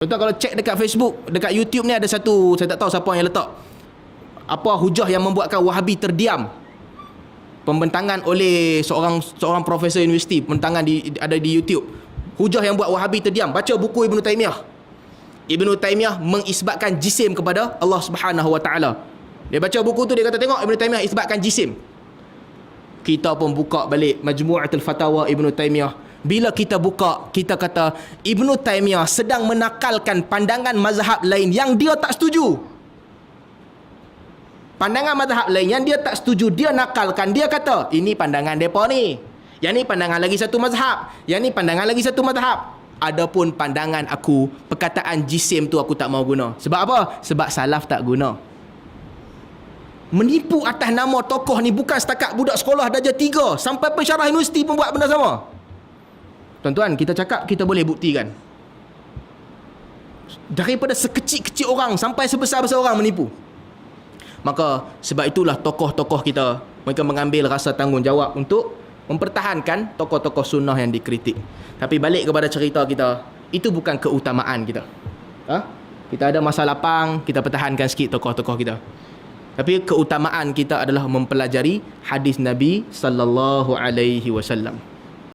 Tuan kalau cek dekat Facebook, dekat YouTube ni ada satu, saya tak tahu siapa yang letak. Apa hujah yang membuatkan Wahabi terdiam? Pembentangan oleh seorang seorang profesor universiti, pembentangan di ada di YouTube. Hujah yang buat Wahabi terdiam. Baca buku Ibnu Taimiyah. Ibnu Taimiyah mengisbatkan jisim kepada Allah Subhanahu Wa Taala. Dia baca buku tu dia kata tengok Ibnu Taimiyah isbatkan jisim. Kita pun buka balik Majmu'atul Fatawa Ibnu Taimiyah. Bila kita buka, kita kata Ibnu Taimiyah sedang menakalkan pandangan mazhab lain yang dia tak setuju. Pandangan mazhab lain yang dia tak setuju, dia nakalkan. Dia kata, ini pandangan mereka ni. Yang ni pandangan lagi satu mazhab. Yang ni pandangan lagi satu mazhab. Adapun pandangan aku, perkataan jisim tu aku tak mau guna. Sebab apa? Sebab salaf tak guna. Menipu atas nama tokoh ni bukan setakat budak sekolah darjah tiga. Sampai pensyarah universiti pun buat benda sama. Tuan-tuan, kita cakap, kita boleh buktikan. Daripada sekecil-kecil orang sampai sebesar-besar orang menipu. Maka sebab itulah tokoh-tokoh kita mereka mengambil rasa tanggungjawab untuk mempertahankan tokoh-tokoh sunnah yang dikritik. Tapi balik kepada cerita kita, itu bukan keutamaan kita. Ha? Kita ada masa lapang, kita pertahankan sikit tokoh-tokoh kita. Tapi keutamaan kita adalah mempelajari hadis Nabi sallallahu alaihi wasallam.